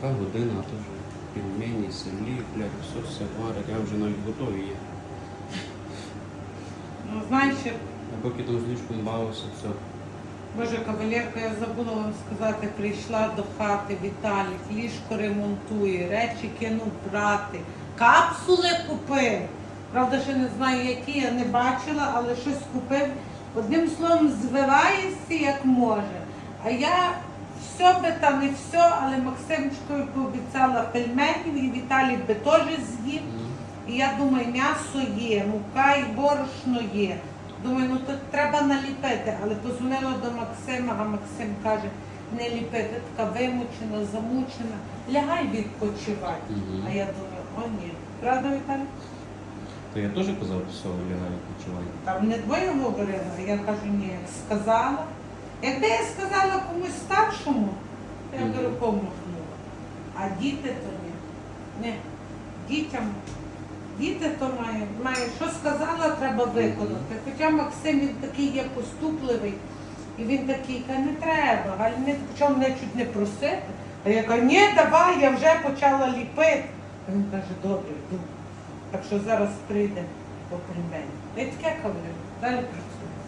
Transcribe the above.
Така година, а то вже пельмені, селі, блядь, все все варить, я вже навіть готовий є. Ну, знаєш, А поки там з ліжком бавився, все. Боже, кавалерка, я забула вам сказати, прийшла до хати Віталік, ліжко ремонтує, речі кинув брати, капсули купив. Правда, ще не знаю, які я не бачила, але щось купив. Одним словом, звивається як може. А я все би та не все, але Максимчикові пообіцяла пельменів і Віталій би теж з'їв. І я думаю, м'ясо є, мука і борошно є. Думаю, ну то треба наліпити. Але позвонила до Максима, а Максим каже, не ліпити, така вимучена, замучена. Лягай відпочивай. Мгм. А я думаю, о ні. Правда, Віталій? То я теж казав, все, лягай, відпочивай. Там не двоє говорили, а я кажу, ні, як сказала. Якби я сказала комусь старшому, то я Мгм. би рукою махнула. А діти то ні. Ні. Дітям, діти то має, має, що сказала, треба виконати. Хоча Максим він такий є поступливий, і він такий, каже, не треба, Галь, не почав мене чуть не просити. А я кажу, ні, давай, я вже почала ліпити. А він каже, добре, йду. Так що зараз прийде по пельмені. І таке кавалер. Далі працює.